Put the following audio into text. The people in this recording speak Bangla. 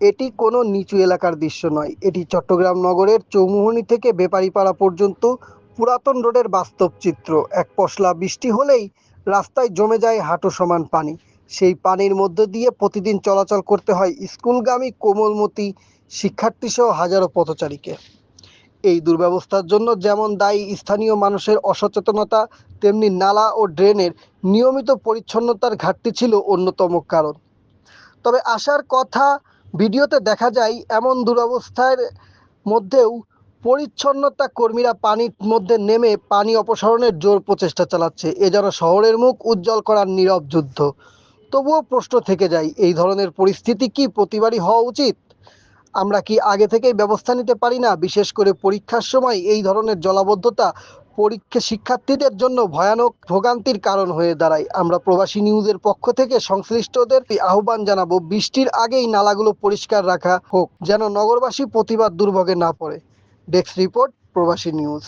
এটি কোনো নিচু এলাকার দৃশ্য নয়। এটি চট্টগ্রাম নগরের চৌমুহনী থেকে বেপারীপাড়া পর্যন্ত পুরাতন রোডের বাস্তব চিত্র। এক পশলা বৃষ্টি হলেই রাস্তায় জমে যায় হাঁটু সমান পানি। সেই পানির মধ্য দিয়ে প্রতিদিন চলাচল করতে হয় স্কুলগামী কোমলমতি শিক্ষার্থী সহ হাজারো পথচারীকে। এই দুর্ব্যবস্থার জন্য যেমন দায়ী স্থানীয় মানুষের অসচেতনতা, তেমনি নালা ও ড্রেনের নিয়মিত পরিচ্ছন্নতার ঘাটতি ছিল অন্যতম কারণ। তবে আসার কথা ভিডিওতে দেখা যায় এমন দুরবস্থার মধ্যেও পরিচ্ছন্নতা কর্মীরা পানির মধ্যে নেমে পানি অপসারণের জোর প্রচেষ্টা চালাচ্ছে। এ যেন শহরের মুখ উজ্জ্বল করার নীরব যুদ্ধ। তবুও প্রশ্ন থেকে যায়, এই ধরনের পরিস্থিতি কি প্রতিবারই হওয়া উচিত? আমরা কি আগে থেকেই ব্যবস্থা নিতে পারি না? বিশেষ করে পরীক্ষার সময় এই ধরনের জলাবদ্ধতা পরীক্ষা শিক্ষার্থীদের জন্য ভয়ানক ভোগান্তির কারণ হয়ে দাঁড়ায়। আমরা প্রবাসী নিউজের পক্ষ থেকে সংশ্লিষ্টদের আহ্বান জানাব, বৃষ্টির আগেই নালাগুলো পরিষ্কার রাখা হোক, যেন নগরবাসী প্রতিবাদ দুর্ভোগে না পড়ে। Desk report, Probashi news.